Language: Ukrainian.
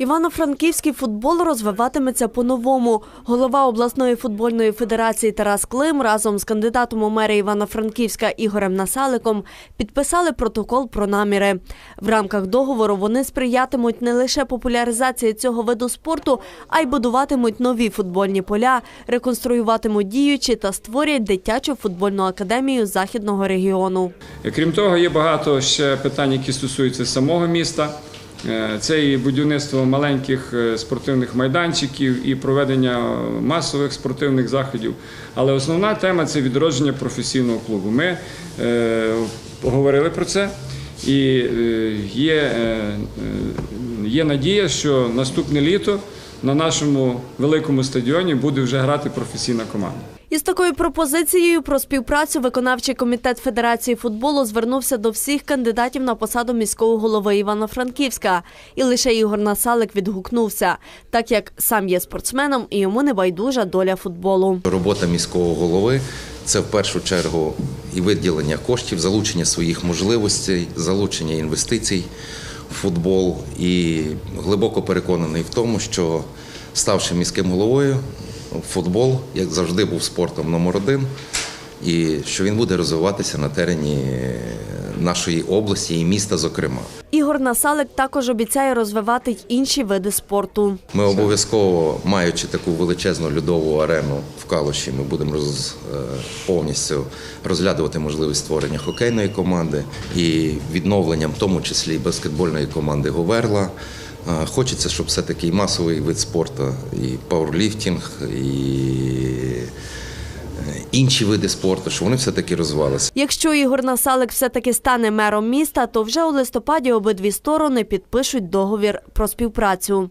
Івано-Франківський футбол розвиватиметься по-новому. Голова обласної футбольної федерації Тарас Клим разом з кандидатом у мери Івано-Франківська Ігорем Насаликом підписали протокол про наміри. В рамках договору вони сприятимуть не лише популяризації цього виду спорту, а й будуватимуть нові футбольні поля, реконструюватимуть діючі та створять дитячу футбольну академію західного регіону. Крім того, є багато ще питань, які стосуються самого міста. Е, Це і будівництво маленьких е, спортивних майданчиків, і проведення масових спортивних заходів. Але основна тема це відродження професійного клубу. Ми е, говорили про це, і є, є надія, що наступне літо на нашому великому стадіоні буде вже грати професійна команда. Із такою пропозицією про співпрацю виконавчий комітет Федерації футболу звернувся до всіх кандидатів на посаду міського голови Івано-Франківська. І лише Ігор Насалик відгукнувся, так як сам є спортсменом і йому не байдужа доля футболу. Робота міського голови це в першу чергу і виділення коштів, залучення своїх можливостей, залучення інвестицій в футбол. І глибоко переконаний в тому, що ставши міським головою, футбол, як завжди, був спортом номер один, і що він буде розвиватися на терені нашої області і міста, зокрема. Ігор Насалик також обіцяє розвивати й інші види спорту. Ми обов'язково, маючи таку величезну льодову арену в Калуші, ми будемо роз, е, повністю розглядувати можливість створення хокейної команди і відновленням, в тому числі і баскетбольної команди Говерла. Хочеться, щоб все-таки і масовий вид спорту, і пауерліфтинг, і е, інші види спорту, щоб вони все-таки розвивалися. Якщо Ігор Насалик все-таки стане мером міста, то вже у листопаді обидві сторони підпишуть договір про співпрацю.